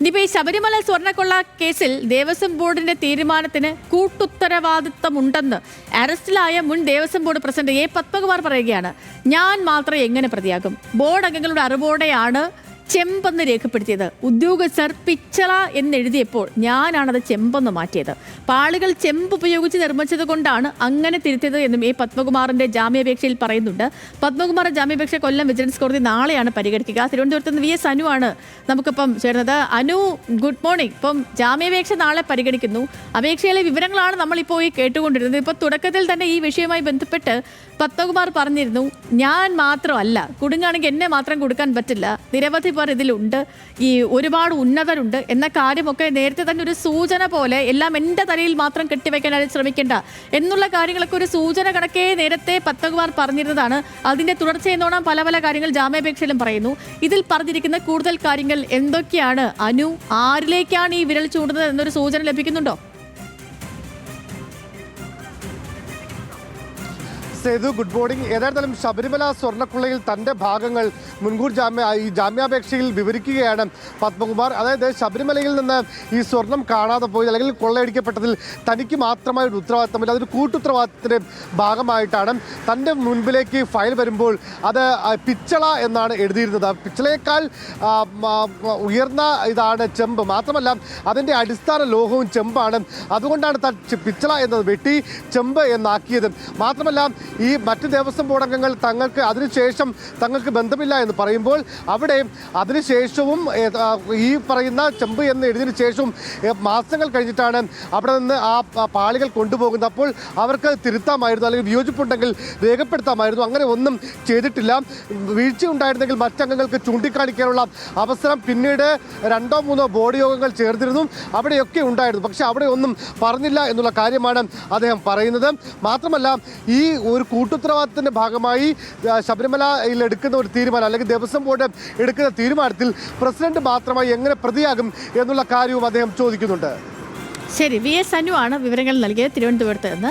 ഇനിയിപ്പോ ഈ ശബരിമല സ്വർണക്കൊള്ള കേസിൽ ദേവസ്വം ബോർഡിന്റെ തീരുമാനത്തിന് കൂട്ടുത്തരവാദിത്തമുണ്ടെന്ന് അറസ്റ്റിലായ മുൻ Devaswom board president A Padmakumar പറയുകയാണ്. ഞാൻ മാത്രം എങ്ങനെ പ്രതിയാകും? ബോർഡ് അംഗങ്ങളുടെ അറിവോടെയാണ് ചെമ്പെന്ന് രേഖപ്പെടുത്തിയത്. ഉദ്യോഗസ്ഥർ പിച്ചള എന്നെഴുതിയപ്പോൾ ഞാനാണത് ചെമ്പെന്ന് മാറ്റിയത്. പാളുകൾ ചെമ്പ് ഉപയോഗിച്ച് നിർമ്മിച്ചത് കൊണ്ടാണ് അങ്ങനെ തിരുത്തിയത് എന്നും എ. പത്മകുമാറിന്റെ ജാമ്യാപേക്ഷയിൽ പറയുന്നുണ്ട്. പത്മകുമാറിന്റെ ജാമ്യാപേക്ഷ കൊല്ലം വിജിലൻസ് കോടതി നാളെയാണ് പരിഗണിക്കുക. തിരുവനന്തപുരത്ത് നിന്ന് വി. എസ്. അനു ആണ് നമുക്കിപ്പം ചേർന്നത് അനു ഗുഡ് മോർണിംഗ്. ഇപ്പം ജാമ്യാപേക്ഷ നാളെ പരിഗണിക്കുന്നു. അപേക്ഷയിലെ വിവരങ്ങളാണ് നമ്മളിപ്പോൾ ഈ കേട്ടുകൊണ്ടിരുന്നത്. ഇപ്പോൾ തുടക്കത്തിൽ തന്നെ ഈ വിഷയവുമായി ബന്ധപ്പെട്ട് പത്മകുമാർ പറഞ്ഞിരുന്നു ഞാൻ മാത്രമല്ല കുടുങ്ങാണെങ്കിൽ എന്നെ മാത്രം കൊടുക്കാൻ പറ്റില്ല. നിരവധി പേർ ഇതിലുണ്ട്. ഈ ഒരുപാട് ഉന്നതരുണ്ട്. എന്ന കാര്യമൊക്കെ നേരത്തെ തന്നെ ഒരു സൂചന പോലെ എല്ലാം എന്റെ തലയിൽ മാത്രം കെട്ടിവെക്കാനായിട്ട് ശ്രമിക്കേണ്ട. എന്നുള്ള കാര്യങ്ങളൊക്കെ ഒരു സൂചന കണക്കേ നേരത്തെ പത്മകുമാർ പറഞ്ഞിരുന്നതാണ്. അതിന്റെ തുടർച്ചയെന്നോണം പല പല കാര്യങ്ങൾ ജാമ്യാപേക്ഷയിലും പറയുന്നു. ഇതിൽ പറഞ്ഞിരിക്കുന്ന കൂടുതൽ കാര്യങ്ങൾ എന്തൊക്കെയാണ്? അനു ആരിലേക്കാണ് ഈ വിരൽ ചൂടുന്നത് എന്നൊരു സൂചന ലഭിക്കുന്നുണ്ടോ? സേതു ഗുഡ് മോർണിംഗ് ഏതായിരുന്നാലും ശബരിമല സ്വർണക്കുള്ളയിൽ തന്റെ ഭാഗങ്ങൾ മുൻകൂർ ജാമ്യ ഈ ജാമ്യാപേക്ഷയിൽ വിവരിക്കുകയാണ് പത്മകുമാർ. അതായത് ശബരിമലയിൽ നിന്ന് ഈ സ്വർണം കാണാതെ പോയി അല്ലെങ്കിൽ കൊള്ളയടിക്കപ്പെട്ടതിൽ തനിക്ക് മാത്രമായ ഒരു ഉത്തരവാദിത്തമില്ല അതൊരു കൂട്ടുത്തരവാദിത്തത്തിന്റെ ഭാഗമായിട്ടാണ് തന്റെ മുൻപിലേക്ക് ഫയൽ വരുമ്പോൾ അത് പിച്ചള എന്നാണ് എഴുതിയിരുന്നത്. പിച്ചളയേക്കാൾ ഉയർന്ന ഇതാണ് ചെമ്പ്. മാത്രമല്ല അതിന്റെ അടിസ്ഥാന ലോഹവും ചെമ്പാണ്. അതുകൊണ്ടാണ് പിച്ചള എന്നത് വെട്ടി ചെമ്പ് എന്നാക്കിയത്. മാത്രമല്ല ഈ മറ്റ് ദേവസ്വം ബോർഡ് അംഗങ്ങൾ തങ്ങൾക്ക് അതിനുശേഷം തങ്ങൾക്ക് ബന്ധമില്ല എന്ന് പറയുമ്പോൾ അവിടെ അതിനുശേഷവും ഈ പറയുന്ന ചെമ്പ് എന്ന് എഴുതിയതിനു ശേഷവും മാസങ്ങൾ കഴിഞ്ഞിട്ടാണ് അവിടെ നിന്ന് ആ പാളികൾ കൊണ്ടുപോകുന്നത്. അപ്പോൾ അവർക്ക് തിരുത്താമായിരുന്നു അല്ലെങ്കിൽ വിയോജിപ്പുണ്ടെങ്കിൽ രേഖപ്പെടുത്താമായിരുന്നു. അങ്ങനെ ഒന്നും ചെയ്തിട്ടില്ല. വീഴ്ച ഉണ്ടായിരുന്നെങ്കിൽ മറ്റംഗങ്ങൾക്ക് ചൂണ്ടിക്കാണിക്കാനുള്ള അവസരം പിന്നീട് രണ്ടോ മൂന്നോ ബോർഡ് യോഗങ്ങൾ ചേർന്നിരുന്നു. അവിടെയൊക്കെ ഉണ്ടായിരുന്നു. പക്ഷേ അവിടെ ഒന്നും പറഞ്ഞില്ല എന്നുള്ള കാര്യമാണ് അദ്ദേഹം പറയുന്നത്. മാത്രമല്ല ഈ ഒരു കൂട്ടുത്തരവാദിത്തത്തിന്റെ ഭാഗമായി ശബരിമലയിൽ എടുക്കുന്ന ഒരു തീരുമാനം അല്ലെങ്കിൽ ദേവസ്വം ബോർഡ് എടുക്കുന്ന തീരുമാനത്തിൽ പ്രസിഡന്റ് മാത്രമായി എങ്ങനെ പ്രതിയാകും എന്നുള്ള കാര്യവും അദ്ദേഹം ചോദിക്കുന്നുണ്ട്. ശരി വി എസ് ആണ് വിവരങ്ങൾ നൽകിയത്. തിരുവനന്തപുരത്ത് നിന്ന്